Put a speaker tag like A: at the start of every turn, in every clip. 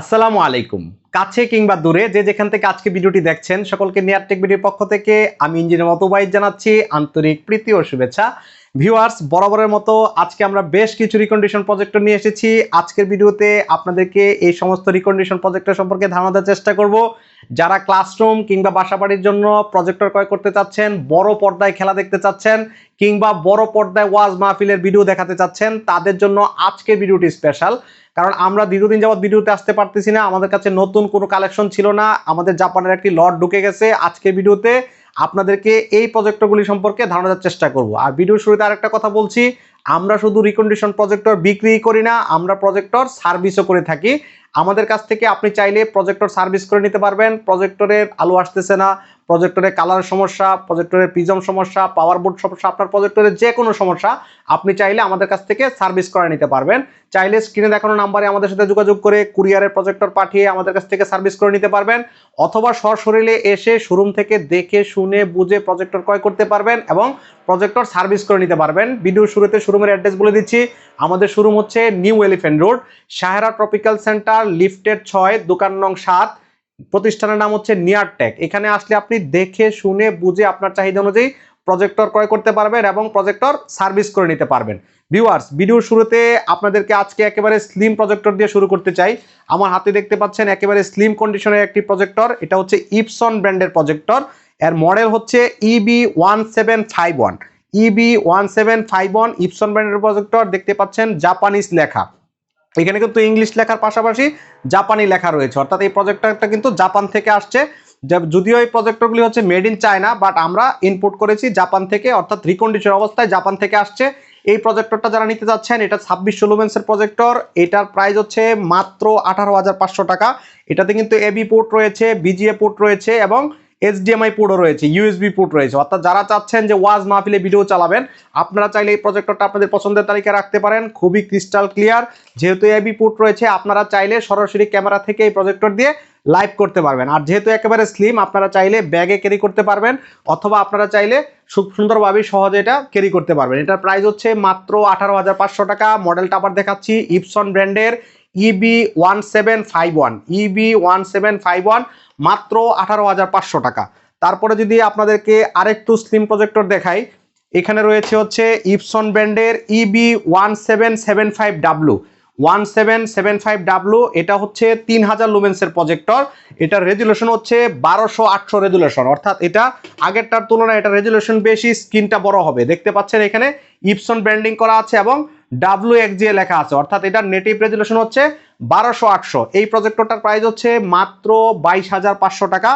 A: আসসালামু আলাইকুম। কাছে কিংবা দূরে যে যেখান থেকে আজকে ভিডিওটি দেখছেন, সকলকে নিয়ারটেক ভিডিওর পক্ষ থেকে আমি ইঞ্জিনিয়ার মতোবাইজ জানাচ্ছি। আন্তরিক প্রীতি ও শুভেচ্ছা। ভিউয়ার্স, বরাবরের মতো আজকে আমরা বেশ কিছু রিকন্ডিশন প্রজেক্টর নিয়ে এসেছি। আজকের ভিডিওতে আপনাদেরকে এই সমস্ত রিকন্ডিশন প্রজেক্টের সম্পর্কে ধারণা দেওয়ার চেষ্টা করব। যারা ক্লাসরুম কিংবা বাসাবাড়ির জন্য প্রজেক্টর ক্রয় করতে চাচ্ছেন, বড় পর্দায় খেলা দেখতে চাচ্ছেন, কিংবা বড় পর্দায় ওয়াজ মাহফিলের ভিডিও দেখাতে চাচ্ছেন, তাদের জন্য আজকে ভিডিওটি স্পেশাল কারণ আমরা দীর্ঘদিন যাবৎ ভিডিওতে আসতে পারতেছি না, আমাদের কাছে নতুন কোনো কালেকশন ছিল না, আমাদের জাপানের একটি লট ঢুকে গেছে আজকে ভিডিওতে আপনাদেরকে এই প্রজেক্টরগুলি সম্পর্কে ধারণা দেওয়ার চেষ্টা করব। আর ভিডিওর শুরুতে আরেকটা কথা বলছি আমরা শুধু রিকন্ডিশন প্রজেক্টর বিক্রি করি না, আমরা প্রজেক্টর সার্ভিসও করে থাকি। আমাদের কাছ থেকে আপনি চাইলে প্রজেক্টর সার্ভিস করে নিতে পারবেন। প্রজেক্টরের আলো আসতেছে না প্রজেক্টরের কালার সমস্যা প্রজেক্টরের প্রিজম সমস্যা পাওয়ার বোর্ড সমস্যা, আপনার প্রজেক্টরের যে কোনো সমস্যা, আপনি চাইলে আমাদের কাছ থেকে সার্ভিস করে নিতে পারবেন। চাইলে স্ক্রিনে দেখানো নাম্বারে আমাদের সাথে যোগাযোগ করে কুরিয়ারের প্রজেক্টর পাঠিয়ে আমাদের কাছ থেকে সার্ভিস করে নিতে পারবেন। অথবা সশরীরে এসে শোরুম থেকে দেখে, শুনে, বুঝে প্রজেক্টর ক্রয় করতে পারবেন এবং প্রজেক্টর সার্ভিস করে নিতে পারবেন। ভিডিওর শুরুতে শোরুমের অ্যাড্রেস বলে দিচ্ছি। আমাদের শোরুম হচ্ছে new elephant road Sahara tropical center lifted ছয়, দোকান নং সাত। প্রতিষ্ঠানের নাম হচ্ছে নিয়ারটেক এখানে আসলে আপনি দেখে, শুনে, বুঝে আপনার চাহিদা অনুযায়ী প্রজেক্টর ক্রয় করতে পারবেন এবং প্রজেক্টর সার্ভিস করে নিতে পারবেন। ভিউয়ার্স ভিডিওর শুরুতে আপনাদেরকে আজকে একেবারে স্লিম প্রজেক্টর দিয়ে শুরু করতে চাই। আমার হাতে দেখতে পাচ্ছেন একেবারে স্লিম কন্ডিশনের একটি প্রজেক্টর এটা হচ্ছে ইপসন ব্র্যান্ডের প্রজেক্টর এর মডেল হচ্ছে EB one seven five one EB one seven five one Epson ব্র্যান্ডের প্রজেক্টর দেখতে পাচ্ছেন জাপানিজ লেখা। এখানে কিন্তু ইংলিশ লেখার পাশাপাশি জাপানি লেখা রয়েছে। অর্থাৎ এই প্রজেক্টরটা কিন্তু জাপান থেকে আসছে। যদিও এই প্রজেক্টরগুলি হচ্ছে মেড ইন চায়না বাট আমরা ইনপুট করেছি জাপান থেকে, অর্থাৎ রিকন্ডিশন অবস্থায় জাপান থেকে আসছে। এই প্রজেক্টরটা যারা নিতে যাচ্ছেন, এটা ছাব্বিশশো লুমেন্সের প্রজেক্টর এটার প্রাইস হচ্ছে মাত্র আঠারো হাজার পাঁচশো টাকা। এটাতে কিন্তু এবি পোর্ট রয়েছে বিজিএ পোর্ট রয়েছে এবং এইচডিএমআই পোর্টও রয়েছে ইউএসবি পোর্ট রয়েছে। অর্থাৎ যারা চাচ্ছেন যে ওয়াজ মাহফিলে ভিডিও চালাবেন, আপনারা চাইলে এই প্রজেক্টরটা আপনাদের পছন্দের তালিকায় রাখতে পারেন। খুবই ক্রিস্টাল ক্লিয়ার যেহেতু এবি পোর্ট রয়েছে, আপনারা চাইলে সরাসরি ক্যামেরা থেকে এই প্রজেক্টর দিয়ে লাইভ করতে পারবেন। আর যেহেতু একেবারে স্লিম আপনারা চাইলে ব্যাগে ক্যারি করতে পারবেন, অথবা আপনারা চাইলে সুন্দরভাবে সহজে এটা ক্যারি করতে পারবেন। এটার প্রাইস হচ্ছে মাত্র আঠারো হাজার পাঁচশো টাকা। মডেলটা আবার দেখাচ্ছি ইপসন ব্র্যান্ডের EB one seven five one EB one seven five one মাত্র আঠারো হাজার পাঁচশো টাকা। তারপরে যদি আপনাদেরকে আরেকটু স্লিম প্রজেক্টর দেখাই, এখানে রয়েছে হচ্ছে ইপসন ব্র্যান্ডের EB one seven seven five W one seven seven five W এটা হচ্ছে তিন হাজার লুমেন্সের প্রজেক্টর এটার রেজুলেশন হচ্ছে বারোশো আটশো রেজুলেশন অর্থাৎ এটা আগেরটার তুলনায় এটা রেজুলেশন বেশি স্ক্রিনটা বড় হবে। দেখতে পাচ্ছেন এখানে ইপসন ব্র্যান্ডিং করা আছে এবং ডাব্লু এক্সজিএ লেখা আছে। অর্থাৎ এটার নেটিভ রেজুলেশন হচ্ছে বারোশো আটশো। এই প্রজেক্টরটার প্রাইস হচ্ছে মাত্র বাইশ হাজার পাঁচশো টাকা।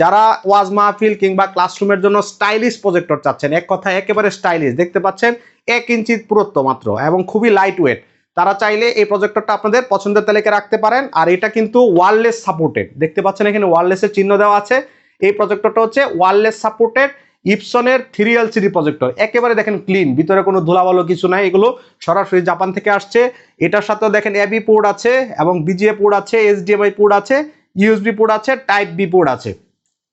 A: যারা ওয়াজ মাহফিল কিংবা ক্লাসরুমের জন্য স্টাইলিশ প্রজেক্টর চাচ্ছেন, এক কথায় একেবারে স্টাইলিশ দেখতে পাচ্ছেন এক ইঞ্চি পুরত্ব মাত্র এবং খুবই লাইট ওয়েট তারা চাইলে এই প্রজেক্টরটা আপনাদের পছন্দের তালিকায় রাখতে পারেন। আর এটা কিন্তু ওয়ারলেস সাপোর্টেড দেখতে পাচ্ছেন এখানে ওয়ারলেসের চিহ্ন দেওয়া আছে। এই প্রজেক্টরটা হচ্ছে ওয়ারলেস সাপোর্টেড ইপসনের থ্রি এলসিডি প্রজেক্টর একেবারে দেখেন ক্লিন ভিতরে কোনো ধুলাবালো কিছু নাই, এগুলো সরাসরি জাপান থেকে আসছে। এটার সাথেও দেখেন এবি পোর্ট আছে এবং বিজিএ পোর্ট আছে এইচডিএমআই পোর্ট আছে ইউএসবি পোর্ট আছে টাইপ বি পোর্ট আছে।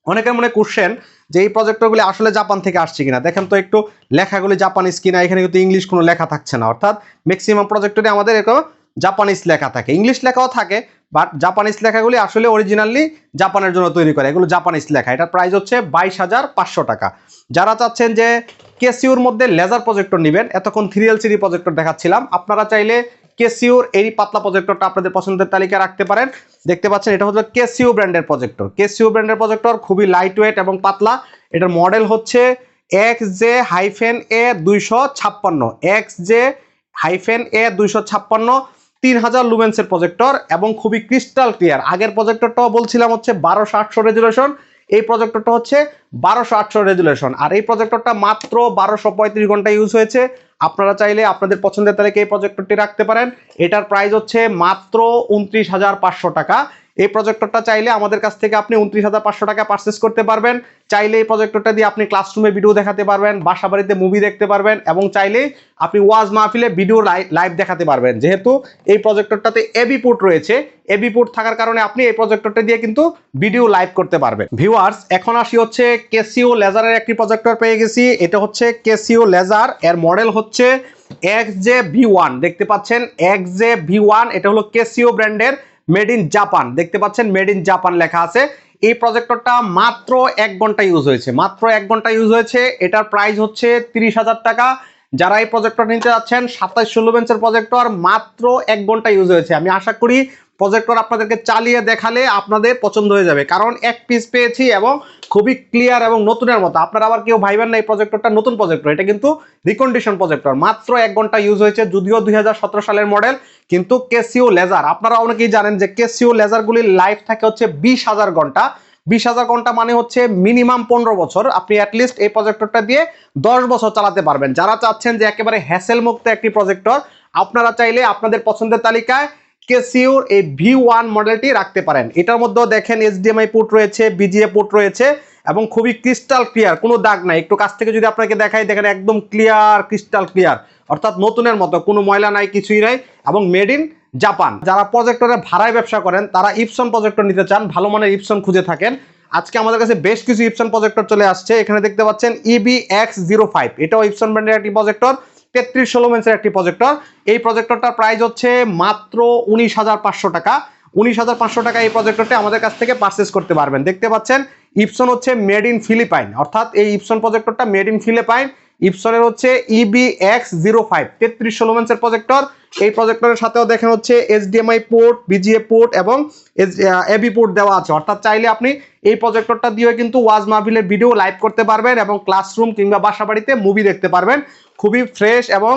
A: অনেকের মনে কোশ্চেন যে এই প্রজেক্টরগুলি আসলে জাপান থেকে আসছে কিনা। দেখেন তো একটু লেখাগুলি জাপানিজ কিনা, এখানে কিন্তু ইংলিশ কোনো লেখা থাকছে না। অর্থাৎ ম্যাক্সিমাম প্রজেক্টরে আমাদের এরকম জাপানিজ লেখা থাকে। ইংলিশ লেখাও থাকে বাট জাপানিজ লেখাগুলি আসলে অরিজিনালি জাপানের জন্য তৈরি করে। এগুলো জাপানিজ লেখা। এটার প্রাইস হচ্ছে বাইশ হাজার পাঁচশো টাকা। যারা চাচ্ছেন যে কেসিউর মধ্যে লেজার প্রজেক্টর নেবেন, এতক্ষণ থ্রি এলসিডি প্রজেক্টর দেখাচ্ছিলাম। আপনারা চাইলে কেসিউর এই পাতলা প্রজেক্টরটা আপনাদের পছন্দের তালিকায় রাখতে পারেন। দেখতে পাচ্ছেন, এটা হচ্ছে কেসিউ ব্র্যান্ডের প্রজেক্টর কেসিউ ব্র্যান্ডের প্রজেক্টর খুবই লাইট ওয়েট এবং পাতলা। এটার মডেল হচ্ছে এক্স জে হাইফেন এ দুইশো ছাপ্পান্ন। এক্স জে হাইফেন এ দুইশো ছাপ্পান্ন। তিন হাজার লুমেন্সের প্রজেক্টর এবং খুবই ক্রিস্টাল ক্লিয়ার আগের প্রজেক্টরটাও বলছিলাম হচ্ছে বারোশো আটশো রেজুলেশন এই প্রজেক্টরটা হচ্ছে বারোশো আটশো রেজুলেশন আর এই প্রজেক্টরটা মাত্র বারোশো পঁয়ত্রিশ ঘণ্টা ইউজ হয়েছে। আপনারা চাইলে আপনাদের পছন্দের তালিকায় এই প্রজেক্টরটি রাখতে পারেন। এটার প্রাইস হচ্ছে মাত্র উনত্রিশ হাজার পাঁচশো টাকা। এই প্রজেক্টরটা চাইলে আমাদের কাছ থেকে আপনি উনত্রিশ হাজার পাঁচশো টাকা পারচেস করতে পারবেন। চাইলে এই প্রজেক্টরটা দিয়ে আপনি ক্লাসরুমে ভিডিও দেখাতে পারবেন বাসা বাড়িতে মুভি দেখতে পারবেন এবং চাইলে আপনি ওয়াজ মাহফিলে ভিডিও লাইভ দেখাতে পারবেন। যেহেতু এই প্রজেক্টরটাতে এবি পোর্ট রয়েছে এবি পোর্ট থাকার কারণে আপনি এই প্রজেক্টরটা দিয়ে কিন্তু ভিডিও লাইভ করতে পারবেন। ভিউয়ার্স এখন আসি হচ্ছে কেসিও লেজারের একটি প্রজেক্টর পেয়ে গেছি। এটা হচ্ছে কেসিও লেজার এর মডেল হচ্ছে এক্স জে ভি ওয়ান দেখতে পাচ্ছেন এক্স জে ভি ওয়ান এটা হলো কেসিও ব্র্যান্ডের মেড ইন জাপান দেখতে পাচ্ছেন মেড ইন জাপান লেখা আছে। এই প্রজেক্টরটা মাত্র এক ঘণ্টা ইউজ হয়েছে। মাত্র এক ঘণ্টা ইউজ হয়েছে। এটার প্রাইস হচ্ছে তিরিশ হাজার টাকা। যারা এই প্রজেক্টর নিতে যাচ্ছেন সাতাইশ ষোলো বেঞ্চের প্রজেক্টর মাত্র এক ঘণ্টা ইউজ হয়েছে। আমি আশা করি প্রজেক্টর আপনাদেরকে চালিয়ে দেখালে আপনাদের পছন্দ হয়ে যাবে। কারণ এক পিস পেয়েছি এবং খুবই ক্লিয়ার এবং নতুনের মতো। আপনারা আবার কেউ ভাইবেন না এই প্রজেক্টরটা নতুন প্রজেক্টর এটা কিন্তু রিকন্ডিশন প্রজেক্টর মাত্র এক ঘণ্টা ইউজ হয়েছে, যদিও দু হাজার সতেরো সালের মডেল কিন্তু কেসিও লেজার আপনারা অনেকেই জানেন যে কেসিও লেজারগুলির লাইফ থাকে হচ্ছে বিশ হাজার ঘণ্টা। বিশ হাজার ঘণ্টা মানে হচ্ছে মিনিমাম পনেরো বছর। আপনি অ্যাটলিস্ট এই প্রজেক্টরটা দিয়ে দশ বছর চালাতে পারবেন। যারা চাচ্ছেন যে একেবারে হ্যাসেল মুক্ত একটি প্রজেক্টর আপনারা চাইলে আপনাদের পছন্দের তালিকায় কেসিওর এই ভি ওয়ান মডেলটি রাখতে পারেন? এটার মধ্যেও দেখেন এইচডিএমআই পোর্ট রয়েছে বিজিএ পোর্ট রয়েছে এবং খুবই ক্রিস্টাল ক্লিয়ার, কোনো দাগ নাই। একটু কাছ থেকে যদি আপনাকে দেখাই, দেখেন একদম ক্লিয়ার, ক্রিস্টাল ক্লিয়ার। অর্থাৎ নতুনের মতো, কোনো ময়লা নাই, কিছুই নাই এবং মেড ইন জাপান। যারা প্রজেক্টরে ভাড়ায় ব্যবসা করেন, তারা ইপসন প্রজেক্টর নিতে চান, ভালো মানের ইপসন খুঁজে থাকেন। আজকে আমাদের কাছে বেশ কিছু ইপসন প্রজেক্টর চলে আসছে। এখানে দেখতে পাচ্ছেন ইবি এক্স জিরো ফাইভ এটাও ইপসন ব্র্যান্ডের একটি প্রজেক্টর। তেত্রিশ ষোলো মেন্সের একটি প্রজেক্টর এই প্রজেক্টরটার প্রাইস হচ্ছে মাত্র উনিশ হাজার পাঁচশো টাকা। উনিশ হাজার পাঁচশো টাকা এই প্রজেক্টরটি আমাদের কাছ থেকে পারচেস করতে পারবেন। দেখতে পাচ্ছেন ইপসন হচ্ছে মেড ইন ফিলিপাইন অর্থাৎ এই ইপসন প্রজেক্টরটা মেড ইন ফিলিপাইন ইপসনের হচ্ছে ইবি এক্স জিরো ফাইভ তেত্রিশ ষোলো মেন্সের প্রজেক্টর এই প্রজেক্টরের সাথেও দেখেন হচ্ছে এইচডিএমআই পোর্ট বিজিএ পোর্ট এবং এবি পোর্ট দেওয়া আছে। অর্থাৎ চাইলে আপনি এই প্রজেক্টরটা দিয়ে কিন্তু ওয়াজ মাহফিলের ভিডিও লাইভ করতে পারবেন এবং ক্লাসরুম কিংবা বাসা বাড়িতে মুভি দেখতে পারবেন। খুবই ফ্রেশ এবং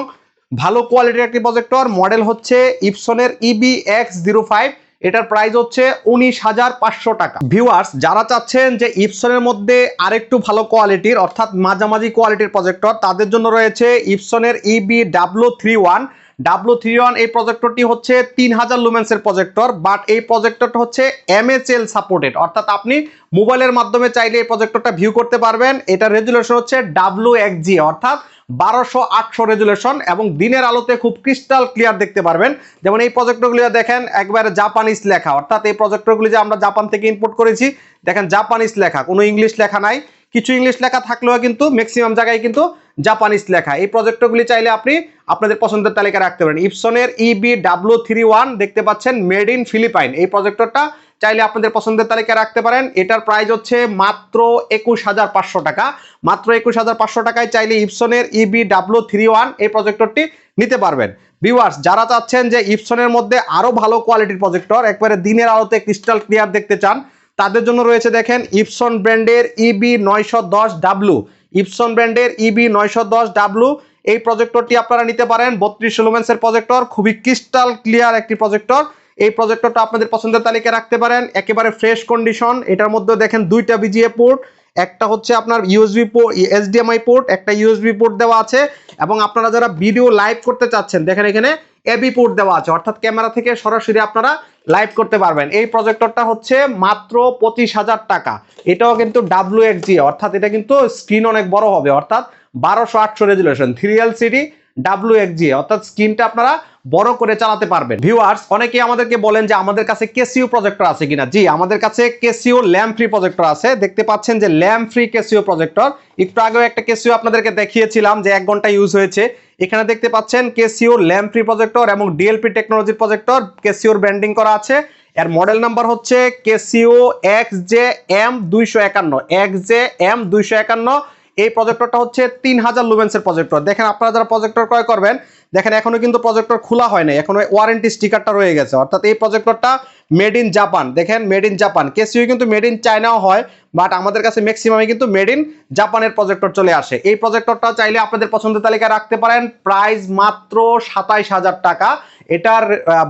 A: ভালো কোয়ালিটির একটি প্রজেক্টর মডেল হচ্ছে ইপসনের ইবি এক্স জিরো ফাইভ এটার প্রাইস হচ্ছে উনিশ হাজার পাঁচশো টাকা। ভিউয়ার্স যারা চাচ্ছেন যে ইপসনের মধ্যে আরেকটু ভালো কোয়ালিটির অর্থাৎ মাঝামাঝি কোয়ালিটির প্রজেক্টর তাদের জন্য রয়েছে ইপসনের EB W three one W three one এই প্রজেক্টরটি হচ্ছে তিন হাজার লুমেন্সের প্রজেক্টর বাট এই প্রজেক্টরটা হচ্ছে এমএচএল সাপোর্টেড অর্থাৎ আপনি মোবাইলের মাধ্যমে চাইলে এই প্রজেক্টরটা ভিউ করতে পারবেন। এটা রেজুলেশন হচ্ছে ডাব্লু এক্স অর্থাৎ বারোশো আটশো রেজুলেশন এবং দিনের আলোতে খুব ক্রিস্টাল ক্লিয়ার দেখতে পারবেন। যেমন এই প্রজেক্টরগুলি দেখেন, একবারে জাপানিজ লেখা। অর্থাৎ এই প্রজেক্টরগুলি যে আমরা জাপান থেকে ইম্পোর্ট করেছি, দেখেন জাপানিজ লেখা, কোনো ইংলিশ লেখা নাই। কিছু ইংলিশ লেখা থাকলেও কিন্তু ম্যাক্সিমাম জায়গায় কিন্তু জাপানিজ লেখা। এই প্রজেক্টরগুলি চাইলে আপনি আপনাদের পছন্দের তালিকা রাখতে পারেন। ইপসনের ইবি ডাব্লু থ্রি ওয়ান দেখতে পাচ্ছেন মেড ইন ফিলিপাইন এই প্রজেক্টরটা চাইলে আপনাদের পছন্দের তালিকা রাখতে পারেন। এটার প্রাইস হচ্ছে মাত্র একুশ হাজার পাঁচশো টাকা। মাত্র একুশ হাজার পাঁচশো টাকায় চাইলে ইপসনের ইবি ডাব্লু থ্রি ওয়ান এই প্রজেক্টরটি নিতে পারবেন। ভিউয়ার্স যারা চাচ্ছেন যে ইপসনের মধ্যে আরও ভালো কোয়ালিটির প্রজেক্টর একবারে দিনের আলোতে ক্রিস্টাল ক্লিয়ার দেখতে চান তাদের জন্য রয়েছে দেখেন ইপসন ব্র্যান্ডের E ইবি নয়শো দশ ডাব্লু ইপসন ব্র্যান্ডের E ইবি নয়শো দশ ডাব্লু এই প্রজেক্টরটি আপনারা নিতে পারেন বত্রিশ লুমেন্সের প্রজেক্টর, খুবই ক্রিস্টাল ক্লিয়ার একটি প্রজেক্টর। এই প্রজেক্টরটা আপনাদের পছন্দের তালিকায় রাখতে পারেন, একেবারে ফ্রেশ কন্ডিশন এটার মধ্যে দেখেন দুইটা বিজিএ পোর্ট একটা হচ্ছে আপনার ইউএসবি পোর্ট এইচডিএমআই পোর্ট একটা ইউএসবি পোর্ট দেওয়া আছে। এবং আপনারা যারা ভিডিও লাইভ করতে চাচ্ছেন, দেখেন এখানে এবি পোর্ট দেওয়া আছে, অর্থাৎ ক্যামেরা থেকে সরাসরি আপনারা লাইভ করতে পারবেন। এই প্রজেক্টরটা হচ্ছে মাত্র পঁচিশ হাজার টাকা। এটাও কিন্তু ডাব্লিউ এক্স অর্থাৎ এটা কিন্তু স্ক্রিন অনেক বড় হবে, অর্থাৎ বারোশো আটশো resolution three L C D W X G অর্থাৎ স্ক্রিনটা আপনারা বড় করে চালাতে পারবেন। ভিউয়ার্স অনেকে আমাদেরকে বলেন যে আমাদের কাছে কেসিও প্রজেক্টর আছে কিনা। জি, আমাদের কাছে কেসিও ল্যাম্প ফ্রি প্রজেক্টর আছে। দেখতে পাচ্ছেন যে ল্যাম্প ফ্রি কেসিও প্রজেক্টর একটু আগেও একটা কেসিও আপনাদেরকে দেখিয়েছিলাম যে এক ঘণ্টা ইউজ হয়েছে। এখানে দেখতে পাচ্ছেন কেসিওর ল্যাম্প ফ্রি প্রজেক্টর এবং ডিএলপি টেকনোলজির প্রজেক্টর কেসিওর ব্র্যান্ডিং করা আছে। এর মডেল নাম্বার হচ্ছে কেসিও এক্স জে এম দুইশো একান্ন। এক্স জে এম দুইশো একান্ন। এই প্রজেক্টরটা হচ্ছে তিন হাজার লুমেন্সের প্রজেক্টর দেখেন, আপনারা যারা প্রজেক্টর ক্রয় করবেন, দেখেন এখনও কিন্তু প্রজেক্টর খোলা হয় নাই। এখনও ওয়ারেন্টি স্টিকারটা রয়ে গেছে। অর্থাৎ এই প্রজেক্টরটা মেড ইন জাপান দেখেন মেড ইন জাপান কেসিও কিন্তু মেড ইন চায়নাও হয় বাট আমাদের কাছে ম্যাক্সিমামে কিন্তু মেড ইন জাপানের প্রজেক্টর চলে আসে। এই প্রজেক্টরটা চাইলে আপনাদের পছন্দের তালিকায় রাখতে পারেন। প্রাইস মাত্র সাতাইশ হাজার টাকা। এটার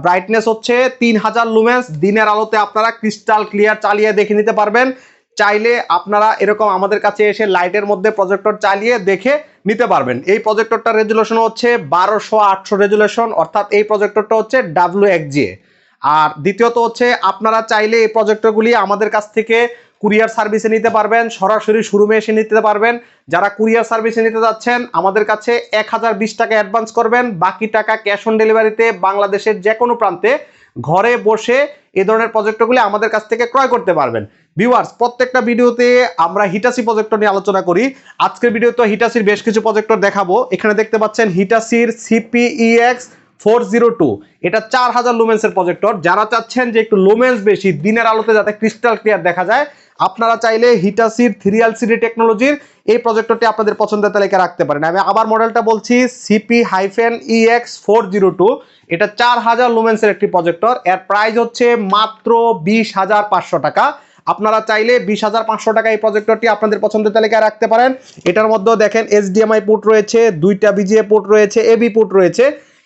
A: ব্রাইটনেস হচ্ছে তিন হাজার লুমেন্স দিনের আলোতে আপনারা ক্রিস্টাল ক্লিয়ার চালিয়ে দেখে নিতে পারবেন। চাইলে আপনারা এরকম আমাদের কাছে এসে লাইটের মধ্যে প্রজেক্টর চালিয়ে দেখে নিতে পারবেন। এই প্রজেক্টরটার রেজুলেশন হচ্ছে বারোশো আটশো রেজুলেশন অর্থাৎ এই প্রজেক্টরটা হচ্ছে ডাব্লিউ এক্সজিএ আর দ্বিতীয়ত হচ্ছে আপনারা চাইলে এই প্রজেক্টরগুলি আমাদের কাছ থেকে কুরিয়ার সার্ভিসে নিতে পারবেন, সরাসরি শোরুমে এসে নিতে পারবেন। যারা কুরিয়ার সার্ভিসে নিতে যাচ্ছেন, আমাদের কাছে এক হাজার বিশ টাকা অ্যাডভান্স করবেন। বাকি টাকা ক্যাশ অন ডেলিভারিতে বাংলাদেশের যে কোনো প্রান্তে ঘরে বসে এ ধরনের প্রজেক্টগুলি আমাদের কাছ থেকে ক্রয় করতে পারবেন। ভিউয়ার্স প্রত্যেকটা ভিডিওতে আমরা হিটাসি প্রজেক্টর নিয়ে আলোচনা করি। আজকের ভিডিওতে হিটাসির বেশ কিছু প্রজেক্টর দেখাবো। এখানে দেখতে পাচ্ছেন হিটাসির C P E X four zero two. এটা চার হাজার লুমেন্সের প্রজেক্টর যারা চাচ্ছেন যে একটু লুমেন্স বেশি, দিনের আলোতে যাতে ক্রিস্টাল ক্লিয়ার দেখা যায়, আপনারা চাইলে হিটাসির থ্রি এলসিডি টেকনোলজির এই প্রজেক্টরটি আপনাদের পছন্দের তালিকা রাখতে পারেন। আমি আবার মডেলটা বলছি C P hyphen E X four zero two এটা চার হাজার লুমেন্সের একটি প্রজেক্টর এর প্রাইস হচ্ছে মাত্র বিশ হাজার পাঁচশো টাকা। আপনারা চাইলে বিশ হাজার পাঁচশো টাকা এই প্রজেক্টরটি আপনাদের পছন্দের তালিকায় রাখতে পারেন। এটার মধ্যেও দেখেন এইচডিএমআই পোর্ট রয়েছে, দুইটা বিজিএ পোর্ট রয়েছে এবি পোর্ট রয়েছে।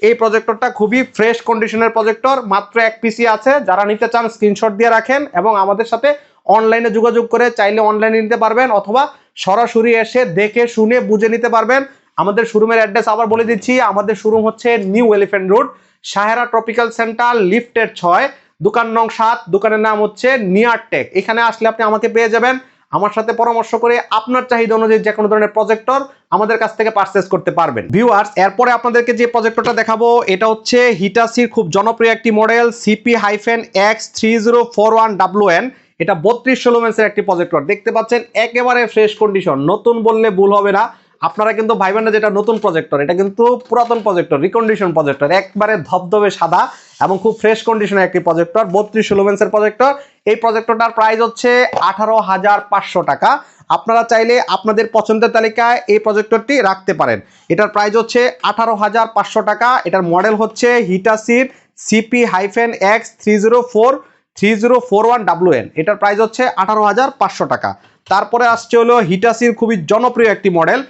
A: এই প্রজেক্টরটা খুবই ফ্রেশ কন্ডিশনের প্রজেক্টর মাত্র এক পিসি আছে। যারা নিতে চান স্ক্রিনশট দিয়ে রাখেন এবং আমাদের সাথে অনলাইনে যোগাযোগ করে চাইলে অনলাইনে নিতে পারবেন অথবা সরাসরি এসে দেখে, শুনে, বুঝে নিতে পারবেন। আমাদের শোরুমের অ্যাড্রেস আবার বলে দিচ্ছি। আমাদের শোরুম হচ্ছে new elephant road Sahara tropical center লিফটের ছয়, দোকান নং সাত, দোকানের নাম হচ্ছে নিয়ার টেক এখানে আসলে আপনি আমাকে পেয়ে যাবেন। আমার সাথে পরামর্শ করে আপনার চাহিদা অনুযায়ী যে কোনো ধরনের প্রজেক্টর আমাদের কাছ থেকে পারচেস করতে পারবেন। ভিউয়ার্স এরপরে আপনাদেরকে যে প্রজেক্টরটা দেখাবো, এটা হচ্ছে হিটাসির খুব জনপ্রিয় একটি model C P hyphen X three zero four one W N এটা বত্রিশ লোমেন্সের একটি প্রজেক্টর দেখতে পাচ্ছেন, একেবারে ফ্রেশ কন্ডিশন নতুন বললে ভুল হবে না। আপনারা কিন্তু ভাইবেন না যেটা নতুন প্রজেক্টর এটা কিন্তু পুরাতন প্রজেক্টর রিকন্ডিশন প্রজেক্টর একবারে ধবধবে সাদা। এবং খুব ফ্রেশ কন্ডিশনের একটি প্রজেক্টর বত্রিশ লোমেন্সের প্রজেক্টর এই প্রজেক্টরটার প্রাইস হচ্ছে আঠারো হাজার পাঁচশো টাকা। আপনারা চাইলে আপনাদের পছন্দের তালিকায় এই প্রজেক্টরটি রাখতে পারেন। এটার প্রাইস হচ্ছে আঠারো হাজার পাঁচশো টাকা। এটার মডেল হচ্ছে হিটাসির C P hyphen X three zero four three zero four one W N এটার প্রাইস হচ্ছে আঠারো হাজার পাঁচশো টাকা। তারপরে আসছে হলো হিটাসির খুবই জনপ্রিয় একটি মডেল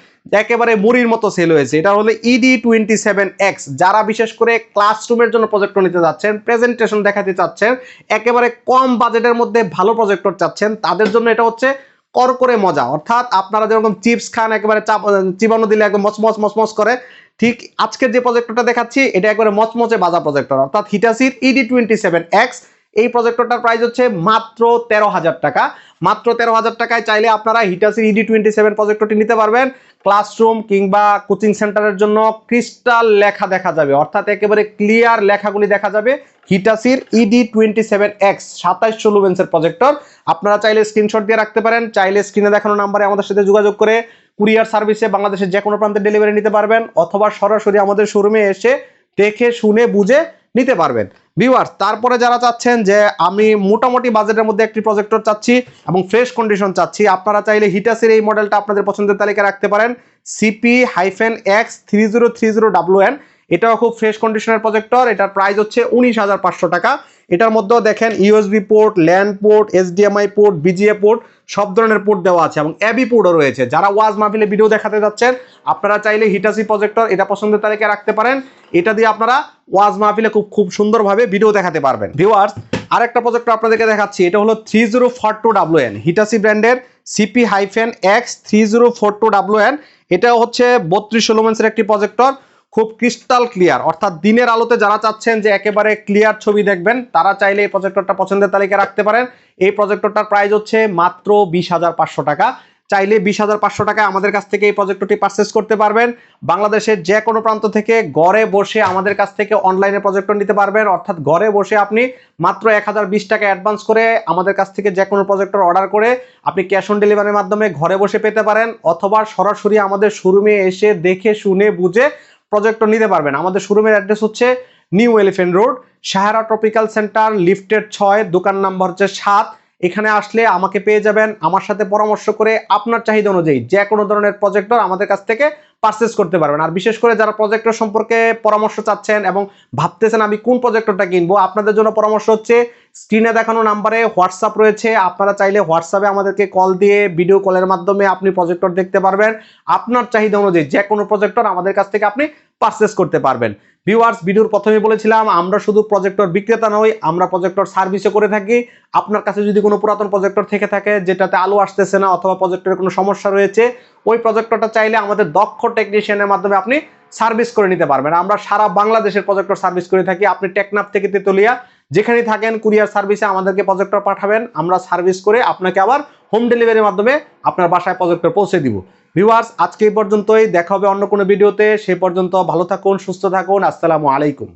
A: একেবারে মুড়ির মতো সেল হয়েছে। এটা হলো ইডি টোয়েন্টি সেভেন এক্স যারা বিশেষ করে ক্লাসরুমের জন্য প্রজেক্টর নিতে যাচ্ছেন প্রেজেন্টেশন দেখাতে চাচ্ছেন, একেবারে কম বাজেটের মধ্যে ভালো প্রজেক্টর চাচ্ছেন, তাদের জন্য এটা হচ্ছে করকরে মজা। অর্থাৎ আপনারা যেরকম চিপস খান, একেবারে চাপ চিবানো দিলে একদম মচমচ মচমচ করে, ঠিক আজকের যে প্রজেক্টরটা দেখাচ্ছি, এটা একবারে মচমচে বাজা প্রজেক্টর অর্থাৎ হিটাসির ইডি টোয়েন্টি সেভেন এক্স এই প্রজেক্টরটার প্রাইস হচ্ছে মাত্র তেরো হাজার টাকা। মাত্র তেরো হাজার টাকায় চাইলে আপনারা হিটাসির ইডি টোয়েন্টি সেভেন প্রজেক্টরটি নিতে পারবেন। ক্লাসরুম কিংবা কোচিং সেন্টারের জন্য ক্রিস্টাল লেখা দেখা যাবে। অর্থাৎ একেবারে ক্লিয়ার লেখাগুলি দেখা যাবে। হিটাসির ইডি টোয়েন্টি সেভেন এক্স সাতাইশশো লুবেন্সের প্রজেক্টর আপনারা চাইলে স্ক্রিনশট দিয়ে রাখতে পারেন। চাইলে স্ক্রিনে দেখানো নাম্বারে আমাদের সাথে যোগাযোগ করে কুরিয়ার সার্ভিসে বাংলাদেশের যে কোনো প্রান্তে ডেলিভারি নিতে পারবেন। অথবা সরাসরি আমাদের শোরুমে এসে দেখে, শুনে, বুঝে নিতে পারবেন। ভিউয়ার্স তারপরে যারা চাচ্ছেন যে আমি মোটামুটি বাজেটের মধ্যে একটি প্রজেক্টর চাচ্ছি এবং ফ্রেশ কন্ডিশন চাচ্ছি, আপনারা চাইলে হিটাসের এই মডেলটা আপনাদের পছন্দের তালিকায় রাখতে পারেন। C P hyphen X three zero three zero W N এটাও খুব ফ্রেশ কন্ডিশনের প্রজেক্টর এটার প্রাইস হচ্ছে উনিশ হাজার পাঁচশো টাকা। এটার মধ্যেও দেখেন USB port LAN port HDMI port VGA port সব ধরনের পোর্ট দেওয়া আছে এবং এবি পোর্টও রয়েছে। যারা ওয়াজ মাহফিলে ভিডিও দেখাতে যাচ্ছেন, আপনারা চাইলে হিটাসি প্রজেক্টর এটা পছন্দের তালিকায় রাখতে পারেন। এটা দিয়ে আপনারা ওয়াজ মাহফিলে খুব খুব সুন্দরভাবে ভিডিও দেখাতে পারবেন। ভিউয়ার্স আরেকটা প্রজেক্টর আপনাদেরকে দেখাচ্ছি, এটা হলো three zero four two W N Hitachi ব্র্যান্ডের C P hyphen X three zero four two W N এটা হচ্ছে বত্রিশ লোমেন্সের একটি প্রজেক্টর খুব ক্রিস্টাল ক্লিয়ার অর্থাৎ দিনের আলোতে যারা চাচ্ছেন যে একেবারে ক্লিয়ার ছবি দেখবেন, তারা চাইলে এই প্রজেক্টরটা পছন্দের তালিকায় রাখতে পারেন। এই প্রজেক্টরটার প্রাইস হচ্ছে মাত্র বিশ হাজার পাঁচশো টাকা। চাইলে বিশ হাজার পাঁচশো টাকায় আমাদের কাছ থেকে এই প্রজেক্টরটি পারচেস করতে পারবেন। বাংলাদেশের যে কোনো প্রান্ত থেকে ঘরে বসে আমাদের কাছ থেকে অনলাইনে প্রজেক্টর নিতে পারবেন। অর্থাৎ ঘরে বসে আপনি মাত্র এক হাজার বিশ টাকা অ্যাডভান্স করে আমাদের কাছ থেকে যে কোনো প্রজেক্টর অর্ডার করে আপনি ক্যাশ অন ডেলিভারির মাধ্যমে ঘরে বসে পেতে পারেন। অথবা সরাসরি আমাদের শোরুমে এসে দেখে, শুনে, বুঝে প্রজেক্টর নিতে পারবেন। আমাদের শোরুমের অ্যাড্রেস হচ্ছে new elephant road Sahara tropical center lifted ছয়, দোকান নাম্বার হচ্ছে সাত এখানে আসলে আমাকে পেয়ে যাবেন আমার সাথে পরামর্শ করে আপনার চাহিদা অনুযায়ী যে কোনো ধরনের প্রজেক্টর আমাদের কাছ থেকে পারচেস করতে পারবেন। আর বিশেষ করে যারা প্রজেক্টর সম্পর্কে পরামর্শ চাচ্ছেন এবং ভাবতেছেন আমি কোন প্রজেক্টরটা কিনবো, আপনাদের জন্য পরামর্শ হচ্ছে স্ক্রিনে দেখানো নাম্বারে হোয়াটসঅ্যাপ রয়েছে। আপনারা চাইলে হোয়াটসঅ্যাপে আমাদেরকে কল দিয়ে ভিডিও কলের মাধ্যমে আপনি প্রজেক্টর দেখতে পারবেন। আপনার চাহিদা অনুযায়ী যে কোনো প্রজেক্টর আমাদের কাছ থেকে আপনি পারচেস করতে পারবেন। ভিউয়ার্স ভিডিওর প্রথমে বলেছিলাম, আমরা শুধু প্রজেক্টর বিক্রেতা নই, আমরা প্রজেক্টর সার্ভিসও করে থাকি। আপনার কাছে যদি কোনো পুরাতন প্রজেক্টর থেকে থাকে, যেটাতে আলো আসতেছে না অথবা প্রজেক্টরের কোনো সমস্যা রয়েছে, ওই প্রজেক্টরটা চাইলে আমাদের দক্ষ টেকনিশিয়ানের মাধ্যমে আপনি সার্ভিস করে নিতে পারবেন। আমরা সারা বাংলাদেশের প্রজেক্টর সার্ভিস করে থাকি। আপনি টেকনাফ থেকে তেতুলিয়া যেখানে থাকেন, কুরিয়ার সার্ভিসে আমাদেরকে প্রজেক্টর পাঠাবেন। আমরা সার্ভিস করে আপনাকে আবার হোম ডেলিভারির মাধ্যমে আপনার বাসায় প্রজেক্টর পৌঁছে দিব। ভিউয়ার্স, আজকে এই পর্যন্তই। দেখা হবে অন্য কোনো ভিডিওতে। সে পর্যন্ত ভালো থাকুন, সুস্থ থাকুন। আসসালামু আলাইকুম।